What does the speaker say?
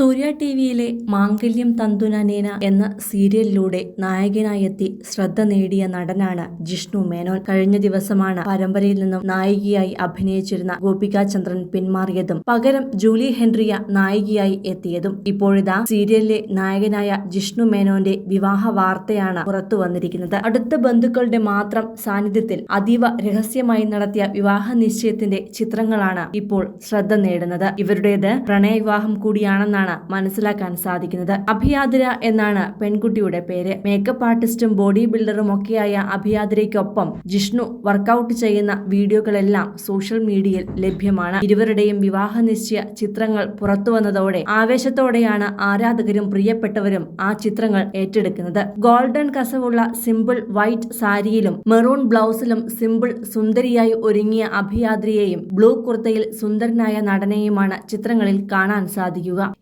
സൂര്യ T വിയിലെ മാംഗല്യം തന്തുനനേന എന്ന സീരിയലിലൂടെ നായകനായെത്തി ശ്രദ്ധ നേടിയ നടനാണ് ജിഷ്ണു മേനോൻ. കഴിഞ്ഞ ദിവസമാണ് പരമ്പരയിൽ നിന്നും നായികയായി അഭിനയിച്ചിരുന്ന ഗോപിക ചന്ദ്രൻ പിന്മാറിയതും പകരം ജൂലി ഹെൻറിയ നായികയായി എത്തിയതും ഇപ്പോഴിതാ സീരിയലിലെ നായകനായ ജിഷ്ണു മേനോന്റെ വിവാഹ വാർത്തയാണ് പുറത്തു വന്നിരിക്കുന്നത്. അടുത്ത ബന്ധുക്കളുടെ മാത്രം സാന്നിധ്യത്തിൽ അതീവ രഹസ്യമായി നടത്തിയ വിവാഹ നിശ്ചയത്തിന്റെ ചിത്രങ്ങളാണ് ഇപ്പോൾ ശ്രദ്ധ നേടുന്നത്. ഇവരുടേത് പ്രണയവിവാഹം കൂടിയാണെന്നാണ് മനസ്സിലാക്കാൻ സാധിക്കുന്നത്. അഭിയാതിര എന്നാണ് പെൺകുട്ടിയുടെ പേര്. മേക്കപ്പ് ആർട്ടിസ്റ്റും ബോഡി ബിൽഡറും ഒക്കെയായ അഭിയാതിരയ്ക്കൊപ്പം ജിഷ്ണു വർക്കൗട്ട് ചെയ്യുന്ന വീഡിയോകളെല്ലാം സോഷ്യൽ മീഡിയയിൽ ലഭ്യമാണ്. ഇരുവരുടെയും വിവാഹ നിശ്ചയ ചിത്രങ്ങൾ പുറത്തുവന്നതോടെ ആവേശത്തോടെയാണ് ആരാധകരും പ്രിയപ്പെട്ടവരും ആ ചിത്രങ്ങൾ ഏറ്റെടുക്കുന്നത്. ഗോൾഡൻ കസവുള്ള സിമ്പിൾ വൈറ്റ് സാരിയിലും മെറൂൺ ബ്ലൗസിലും സിമ്പിൾ സുന്ദരിയായി ഒരുങ്ങിയ അഭിയാദ്രിയെയും ബ്ലൂ കുർത്തയിൽ സുന്ദരനായ നടനെയുമാണ് ചിത്രങ്ങളിൽ കാണാൻ സാധിക്കുക.